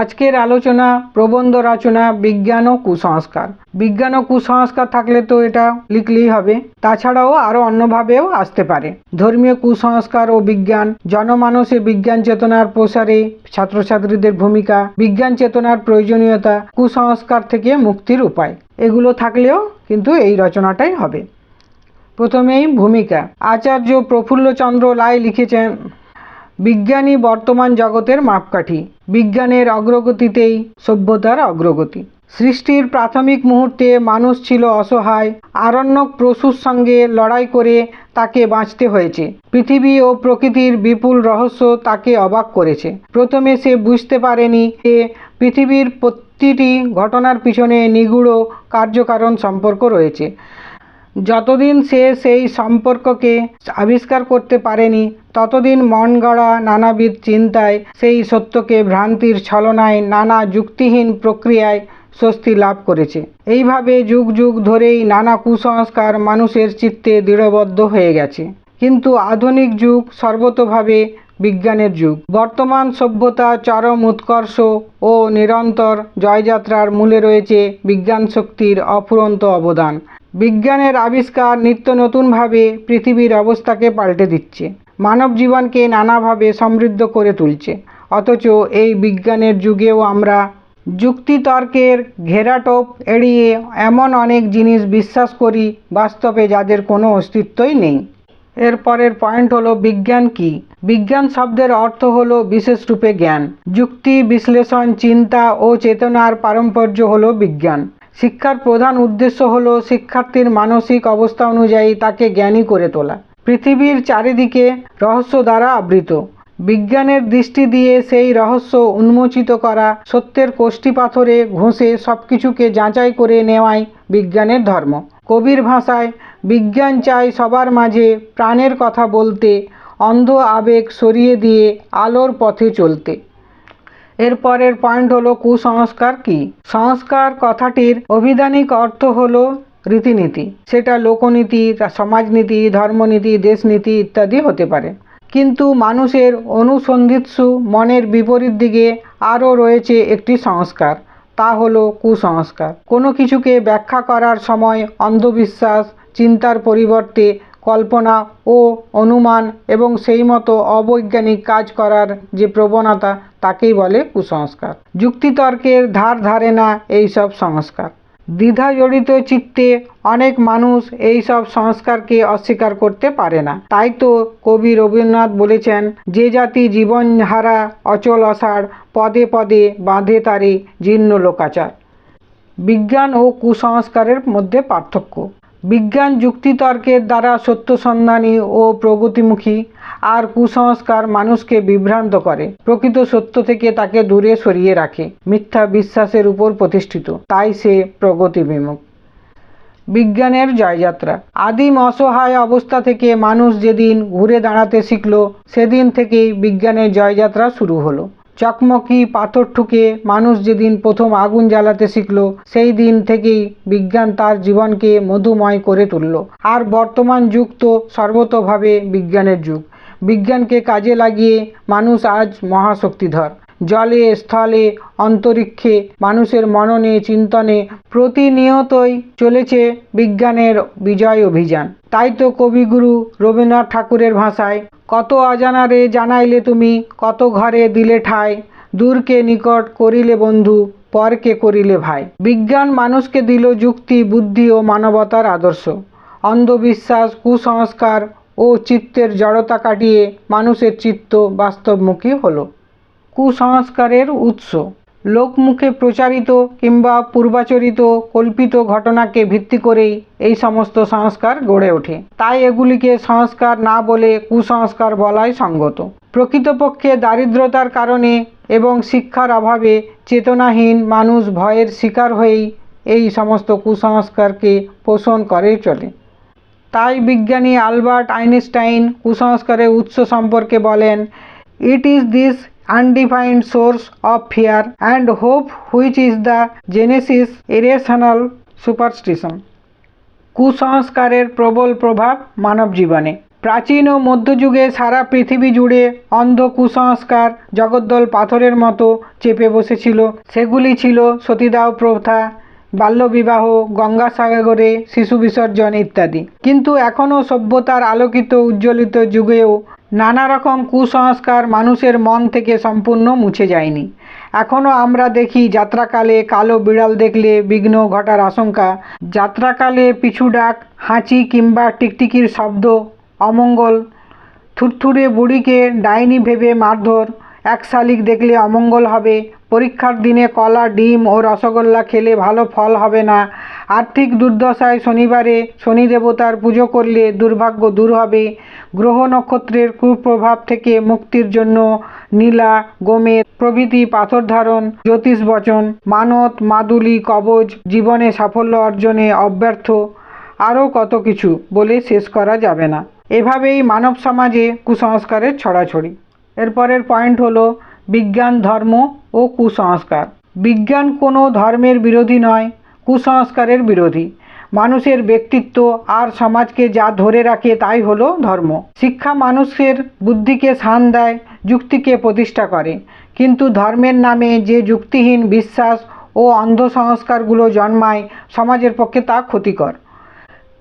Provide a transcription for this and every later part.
আজকের আলোচনা প্রবন্ধ রচনা, বিজ্ঞান ও কুসংস্কার। বিজ্ঞান ও কুসংস্কার থাকলে তো এটা লিখলেই হবে। তাছাড়াও আরও অন্যভাবেও আসতে পারে। ধর্মীয় কুসংস্কার ও বিজ্ঞান, জনমানসে বিজ্ঞান চেতনার প্রসারে ছাত্রছাত্রীদের ভূমিকা, বিজ্ঞান চেতনার প্রয়োজনীয়তা, কুসংস্কার থেকে মুক্তির উপায়, এগুলো থাকলেও কিন্তু এই রচনাটাই হবে। প্রথমেই ভূমিকা। আচার্য প্রফুল্লচন্দ্র রায় লিখেছেন বিজ্ঞানী বর্তমান জগতের মাপকাঠি। বিজ্ঞানের অগ্রগতিতেই সভ্যতার অগ্রগতি। সৃষ্টির প্রাথমিক মুহূর্তে মানুষ ছিল অসহায়, আরণ্যক পশুর সঙ্গে লড়াই করে তাকে বাঁচতে হয়েছে। পৃথিবী ও প্রকৃতির বিপুল রহস্য তাকে অবাক করেছে। প্রথমে সে বুঝতে পারেনি যে পৃথিবীর প্রতিটি ঘটনার পিছনে নিগুড় কার্যকারণ সম্পর্ক রয়েছে। যতদিন সে সেই সম্পর্ককে আবিষ্কার করতে পারেনি, ততদিন মন গড়া নানাবিধ চিন্তায় সেই সত্যকে ভ্রান্তির ছলনায় নানা যুক্তিহীন প্রক্রিয়ায় স্বস্তি লাভ করেছে। এইভাবে যুগ যুগ ধরেই নানা কুসংস্কার মানুষের চিত্তে দৃঢ়বদ্ধ হয়ে গেছে। কিন্তু আধুনিক যুগ সর্বতভাবে বিজ্ঞানের যুগ। বর্তমান সভ্যতা চরম উৎকর্ষ ও নিরন্তর জয়যাত্রার মূলে রয়েছে বিজ্ঞান শক্তির অফুরন্ত অবদান। বিজ্ঞানের আবিষ্কার নিত্য নতুনভাবে পৃথিবীর অবস্থাকে পাল্টে দিচ্ছে। মানব জীবনকে নানাভাবে সমৃদ্ধ করে তুলছে। অথচ এই বিজ্ঞানের যুগেও আমরা যুক্তিতর্কের ঘেরাটোপ এড়িয়ে এমন অনেক জিনিস বিশ্বাস করি, বাস্তবে যাদের কোনো অস্তিত্বই নেই। এরপরের পয়েন্ট হলো বিজ্ঞান কি? বিজ্ঞান শব্দের অর্থ হলো বিশেষ রূপে জ্ঞান। যুক্তি, বিশ্লেষণ, চিন্তা ও চেতনার পারম্পর্য হলো বিজ্ঞান। শিক্ষার প্রধান উদ্দেশ্য হলো শিক্ষার্থীর মানসিক অবস্থা অনুযায়ী তাকে জ্ঞানী করে তোলা। পৃথিবীর চারিদিকে রহস্য দ্বারা আবৃত। বিজ্ঞানের দৃষ্টি দিয়ে সেই রহস্য উন্মোচিত করা সত্যের কোষ্ঠী পাথরে ঘষে সব কিছুকে যাচাই করে নেওয়াই বিজ্ঞানের ধর্ম। কবির ভাষায়, বিজ্ঞান চাই সবার মাঝে প্রাণের কথা বলতে, অন্ধ আবেগ সরিয়ে দিয়ে আলোর পথে চলতে। এরপরের পয়েন্ট হলো কুসংস্কার কি? সংস্কার কথাটির অভিধানিক অর্থ হলো রীতিনীতি। সেটা লোকনীতি, সমাজনীতি, ধর্মনীতি, দেশনীতি ইত্যাদি হতে পারে। কিন্তু মানুষের অনুসন্ধিৎসু মনের বিপরীত দিকে আরও রয়েছে একটি সংস্কার, তা হলো কুসংস্কার। কোনো কিছুকে ব্যাখ্যা করার সময় অন্ধবিশ্বাস, চিন্তার পরিবর্তে কল্পনা ও অনুমান এবং সেই মতো অবৈজ্ঞানিক কাজ করার যে প্রবণতা, তাকেই বলে কুসংস্কার। যুক্তিতর্কের ধার ধারে না এই সব সংস্কার। দ্বিধা জড়িত চিত্তে অনেক মানুষ এই সব সংস্কারকে অস্বীকার করতে পারে না। তাই তো কবি রবীন্দ্রনাথ বলেছেন, যে জাতি জীবন হারা অচল অসাড়, পদে পদে বাঁধে তারে জীর্ণ লোকাচার। বিজ্ঞান ও কুসংস্কারের মধ্যে পার্থক্য। বিজ্ঞান যুক্তিতর্কের দ্বারা সত্যসন্ধানী ও প্রগতিমুখী আর কুসংস্কার মানুষকে বিভ্রান্ত করে। প্রকৃত সত্য থেকে তাকে দূরে সরিয়ে রাখে। মিথ্যা বিশ্বাসের উপর প্রতিষ্ঠিত। তাই সে প্রগতি বিমুখ বিজ্ঞানের জয়যাত্রা। আদিম অসহায় অবস্থা থেকে মানুষ যেদিন ঘুরে দাঁড়াতে শিখল, সেদিন থেকেই বিজ্ঞানের জয়যাত্রা শুরু হলো। চকমকি, পাথর ঠুকে মানুষ যেদিন প্রথম আগুন জ্বালাতে শিখল, সেই দিন থেকেই বিজ্ঞান তার জীবনকে মধুময় করে তুলল। আর বর্তমান যুগ তো সর্বতভাবে বিজ্ঞানের যুগ। বিজ্ঞানকে কাজে লাগিয়ে মানুষ আজ মহাশক্তিধর। জলে, স্থলে, অন্তরিক্ষে মানুষের মননে, চিন্তনে প্রতিনিয়তই চলেছে বিজ্ঞানের বিজয় অভিযান। তাই তো কবিগুরু রবীন্দ্রনাথ ঠাকুরের ভাষায়, কত অজানারে জানাইলে তুমি, কত ঘরে দিলে ঠাই, দূরকে নিকট করিলে বন্ধু, পরকে করিলে ভাই। বিজ্ঞান মানুষকে দিল যুক্তি, বুদ্ধি ও মানবতার আদর্শ। অন্ধবিশ্বাস, কুসংস্কার ও চিত্তের জড়তা কাটিয়ে মানুষের চিত্ত বাস্তবমুখী হলো। কুসংস্কারের উৎস। লোকমুখে প্রচারিত কিংবা পূর্বাচরিত কল্পিত ঘটনাকে ভিত্তি করেই এই সমস্ত সংস্কার গড়ে ওঠে। তাই এগুলিকে সংস্কার না বলে কুসংস্কার বলাই সঙ্গত। প্রকৃতপক্ষে দারিদ্রতার কারণে এবং শিক্ষার অভাবে চেতনাহীন মানুষ ভয়ের শিকার হয়েই এই সমস্ত কুসংস্কারকে পোষণ করে চলে। তাই বিজ্ঞানী আলবার্ট আইনস্টাইন কুসংস্কারের উৎস সম্পর্কে বলেন, it is this undefined source of fear and hope which is the genesis irrational superstition কুসংস্কারের প্রবল প্রভাব মানব জীবনে। প্রাচীন ও মধ্যযুগে সারা পৃথিবী জুড়ে অন্ধ কুসংস্কার জগদ্দল পাথরের মতো চেপে বসেছিল। সেগুলি ছিল সতীদাহ প্রথা, বাল্যবিবাহ, গঙ্গাসাগরে শিশু বিসর্জন ইত্যাদি। কিন্তু এখনও সভ্যতার আলোকিত উজ্জ্বলিত যুগেও নানা রকম কুসংস্কার মানুষের মন থেকে সম্পূর্ণ মুছে যায়নি। এখনও আমরা দেখি যাত্রাকালে কালো বিড়াল দেখলে বিঘ্ন ঘটার আশঙ্কা, যাত্রাকালে পিছু ডাক, হাঁচি কিংবা টিকটিকির শব্দ, অমঙ্গল, থুরথুরে বুড়িকে ডাইনি ভেবে মারধর, এক শালিক দেখলে অমঙ্গল হবে পরীক্ষার দিনে কলা, ডিম ও রসগোল্লা খেলে ভালো ফল হবে না। আর্থিক দুর্দশায় শনিবারে শনি দেবতার পুজো করলে দুর্ভাগ্য দূর হবে। গ্রহ নক্ষত্রের কুপ্রভাব থেকে মুক্তির জন্য নীলা, গোমের প্রভৃতি পাথর ধারণ, জ্যোতিষ বচন, মানত, মাদুলি, কবজ, জীবনে সাফল্য অর্জনে অব্যর্থ, আরও কত কিছু বলে শেষ করা যাবে না। এভাবেই মানব সমাজে কুসংস্কারের ছড়াছড়ি। এরপরের পয়েন্ট হলো বিজ্ঞান, ধর্ম ও কুসংস্কার। বিজ্ঞান কোনো ধর্মের বিরোধী নয়, কুসংস্কারের বিরোধী। মানুষের ব্যক্তিত্ব আর সমাজকে যা ধরে রাখে তাই হলো ধর্ম। শিক্ষা মানুষের বুদ্ধিকে শান দেয়, যুক্তিকে প্রতিষ্ঠা করে। কিন্তু ধর্মের নামে যে যুক্তিহীন বিশ্বাস ও অন্ধ সংস্কারগুলো জন্মায়, সমাজের পক্ষে তা ক্ষতিকর।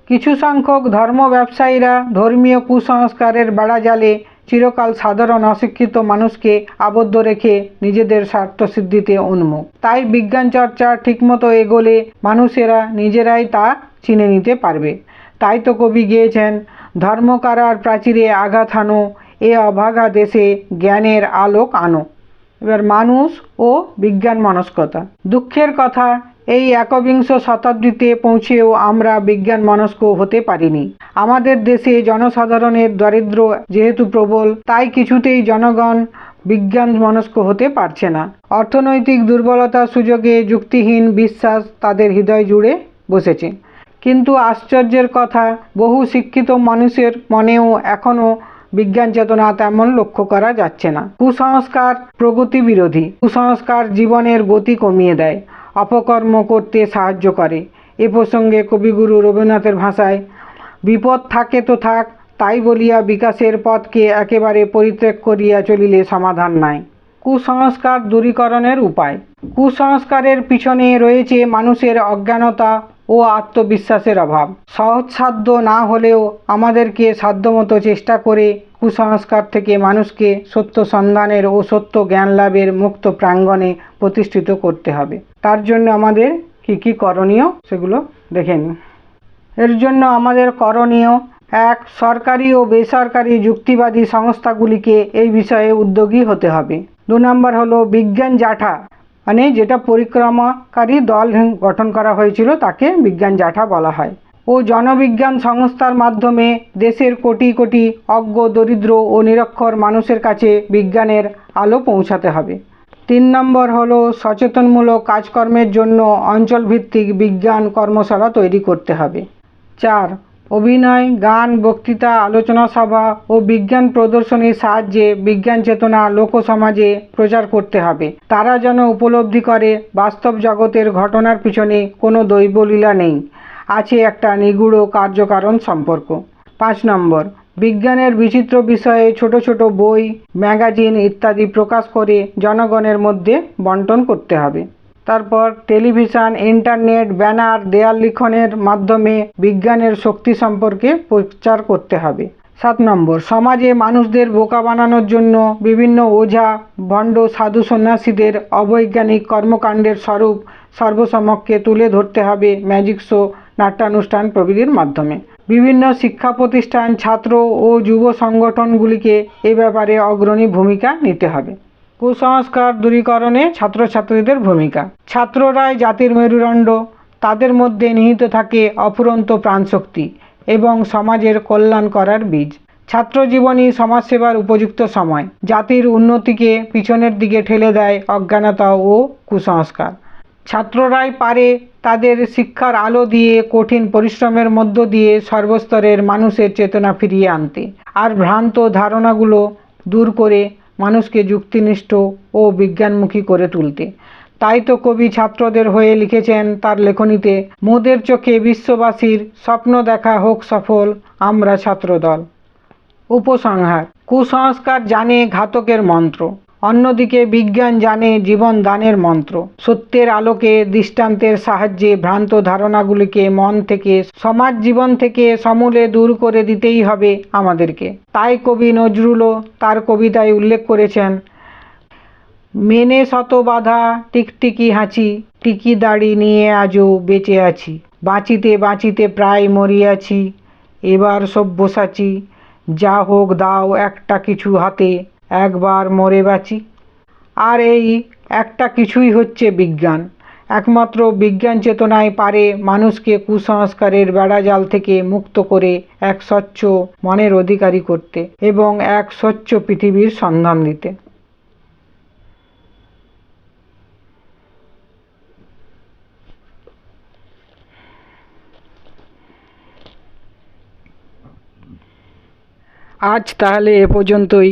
কিছু সংখ্যক ধর্ম ব্যবসায়ীরা ধর্মীয় কুসংস্কারের বেড়াজালে চিরকাল সাধারণ অশিক্ষিত মানুষকে আবদ্ধ রেখে নিজেদের স্বার্থসিদ্ধিতে উন্মুখ। তাই বিজ্ঞান চর্চা ঠিকমতো এগোলে মানুষেরা নিজেরাই তা চিনে নিতে পারবে। তাই তো কবি গিয়েছেন, ধর্মকারার প্রাচীরে আঘাত হানো এ অভাগা দেশে জ্ঞানের আলোক আনো। এবার মানুষ ও বিজ্ঞান মনস্কতা। দুঃখের কথা এই একবিংশ শতাব্দীতে পৌঁছেও আমরা বিজ্ঞান মনস্ক হতে পারিনি। আমাদের দেশে জনসাধারণের দারিদ্র যেহেতু প্রবল, তাই কিছুতেই জনগণ বিজ্ঞান মনস্ক হতে পারছে না। অর্থনৈতিক দুর্বলতার সুযোগে যুক্তিহীন বিশ্বাস তাদের হৃদয় জুড়ে বসেছে। কিন্তু আশ্চর্যের কথা, বহু শিক্ষিত মানুষের মনেও এখনও বিজ্ঞান চেতনা তেমন লক্ষ্য করা যাচ্ছে না। কুসংস্কার প্রগতি বিরোধী কুসংস্কার জীবনের গতি কমিয়ে দেয়। অপকর্ম করতে সাহায্য করে। এ প্রসঙ্গে কবিগুরু রবীন্দ্রনাথের ভাষায়, বিপদ থাকে তো থাক, তাই বলিয়া বিকাশের পথকে একেবারে পরিত্যাগ করিয়া চলিলে সমাধান নাই। কুসংস্কার দূরীকরণের উপায়। কুসংস্কারের পিছনে রয়েছে মানুষের অজ্ঞানতা ও আত্মবিশ্বাসের অভাব। সহজসাধ্য না হলেও আমাদেরকে সাধ্যমতো চেষ্টা করে কুসংস্কার থেকে মানুষকে সত্য সন্ধানের ও সত্য জ্ঞান লাভের মুক্ত প্রাঙ্গণে প্রতিষ্ঠিত করতে হবে। তার জন্য আমাদের কি কি করণীয় সেগুলো দেখে এর জন্য আমাদের করণীয় এক, সরকারি ও বেসরকারি যুক্তিবাদী সংস্থাগুলিকে এই বিষয়ে উদ্যোগী হতে হবে। দু নম্বর হলো বিজ্ঞান জাঠা। মানে যেটা পরিক্রমাকারী দল গঠন করা হয়েছিল তাকে বিজ্ঞান জাঠা বলা হয়। ও জনবিজ্ঞান সংস্থার মাধ্যমে দেশের কোটি কোটি অজ্ঞ, দরিদ্র ও নিরক্ষর মানুষের কাছে বিজ্ঞানের আলো পৌঁছাতে হবে। তিন নম্বর হলো সচেতনমূলক কাজকর্মের জন্য অঞ্চলভিত্তিক বিজ্ঞান কর্মশালা তৈরি করতে হবে। চার, অভিনয়, গান, বক্তৃতা, আলোচনা সভা ও বিজ্ঞান প্রদর্শনীর সাহায্যে বিজ্ঞান চেতনা লোকসমাজে প্রচার করতে হবে। তারা যেন উপলব্ধি করে বাস্তব জগতের ঘটনার পিছনে কোনো দৈবলীলা নেই। আছে একটা নিগূঢ় কার্যকারণ সম্পর্ক। পাঁচ নম্বর বিজ্ঞানের বিচিত্র বিষয়ে ছোট ছোট বই, ম্যাগাজিন ইত্যাদি প্রকাশ করে জনগণের মধ্যে বন্টন করতে হবে। তারপর টেলিভিশন, ইন্টারনেট, ব্যানার, দেয়াল লিখনের মাধ্যমে বিজ্ঞানের শক্তি সম্পর্কে প্রচার করতে হবে। সাত নম্বর, সমাজে মানুষদের বোকা বানানোর জন্য বিভিন্ন ওঝা, ভণ্ড সাধু সন্ন্যাসীদের অবৈজ্ঞানিক কর্মকাণ্ডের স্বরূপ সর্বসমক্ষে তুলে ধরতে হবে ম্যাজিক শো, নাট্যানুষ্ঠান প্রভৃতির মাধ্যমে। বিভিন্ন শিক্ষা প্রতিষ্ঠান ছাত্র ও যুব সংগঠনগুলিকে এ ব্যাপারে অগ্রণী ভূমিকা নিতে হবে। কুসংস্কার দূরীকরণে ছাত্রছাত্রীদের ভূমিকা। ছাত্ররাই জাতির মেরুদণ্ড, তাদের মধ্যে নিহিত থাকে অফুরন্ত প্রাণশক্তি এবং সমাজের কল্যাণ করার বীজ। ছাত্র জীবনই সমাজসেবার উপযুক্ত সময়। জাতির উন্নতিকে পিছনের দিকে ঠেলে দেয় অজ্ঞানতা ও কুসংস্কার। ছাত্ররাই পারে তাদের শিক্ষার আলো দিয়ে, কঠিন পরিশ্রমের মধ্য দিয়ে সর্বস্তরের মানুষের চেতনা ফিরিয়ে আনতে। আর ভ্রান্ত ধারণাগুলো দূর করে মানুষকে যুক্তিনিষ্ঠ ও বিজ্ঞানমুখী করে তুলতে। তাই তো কবি ছাত্রদের হয়ে লিখেছেন তার লেখনীতে, মোদের চোখে বিশ্ববাসীর স্বপ্ন দেখা হোক সফল, আমরা ছাত্রদল। উপসংহার, কুসংস্কার জানে ঘাতকের মন্ত্র। অন্যদিকে বিজ্ঞান জানে জীবন দানের মন্ত্র। সত্যের আলোকে, দৃষ্টান্তের সাহায্যে ভ্রান্ত ধারণাগুলিকে মন থেকে, সমাজ জীবন থেকে সমূলে দূর করে দিতেই হবে আমাদেরকে। তাই কবি নজরুলও তার কবিতায় উল্লেখ করেছেন, মেনে শত বাধা, টিকটিকি হাঁচি, টিকি দাড়ি নিয়ে আজও বেঁচে আছি। বাঁচিতে বাঁচিতে প্রায় মরিয়াছি, এবার সব্যসাচী। যা হোক দাও একটা কিছু হাতে। একবার মরে বাঁচি আর এই একটা কিছুই হচ্ছে বিজ্ঞান। একমাত্র বিজ্ঞান চেতনায় পারে মানুষকে কুসংস্কারের বেড়াজাল থেকে মুক্ত করে এক স্বচ্ছ মনের অধিকারী করতে এবং এক স্বচ্ছ পৃথিবীর সন্ধান দিতে। আজ তাহলে এ পর্যন্তই।